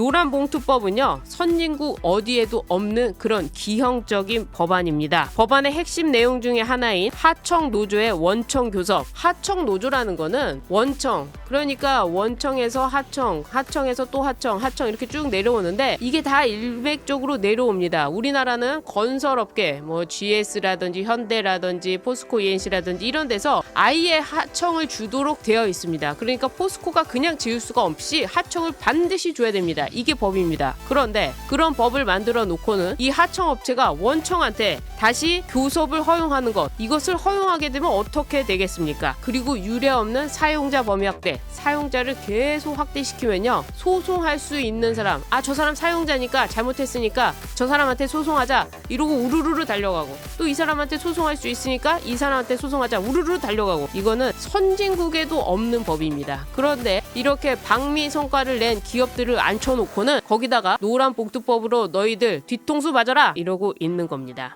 노란 봉투법은요 선진국 어디에도 없는 그런 기형적인 법안입니다. 법안의 핵심 내용 중에 하나인 하청 노조의 원청 교섭. 하청 노조라는 거는 원청 그러니까 원청에서 하청, 하청에서 또 하청, 하청 이렇게 쭉 내려오는데 이게 다 일맥적으로 내려옵니다. 우리나라는 건설업계 뭐 GS라든지 현대라든지 포스코 ENC라든지 이런 데서 아예 하청을 주도록 되어 있습니다. 그러니까 포스코가 그냥 지을 수가 없이 하청을 반드시 줘야 됩니다. 이게 법입니다. 그런데 그런 법을 만들어 놓고는 이 하청 업체가 원청한테 다시 교섭을 허용하는 것 이것을 허용하게 되면 어떻게 되겠습니까? 그리고 유례 없는 사용자 범위 확대 사용자를 계속 확대시키면요 소송할 수 있는 사람 아 저 사람 사용자니까 잘못했으니까 저 사람한테 소송하자 이러고 우르르르 달려가고 또 이 사람한테 소송할 수 있으니까 이 사람한테 소송하자 우르르 달려가고 이거는 선진국에도 없는 법입니다. 그런데 이렇게 방미 성과를 낸 기업들을 앉혀놓고 는 거기다가 노란 복두법으로 너희들 뒤통수 맞아라 이러고 있는 겁니다.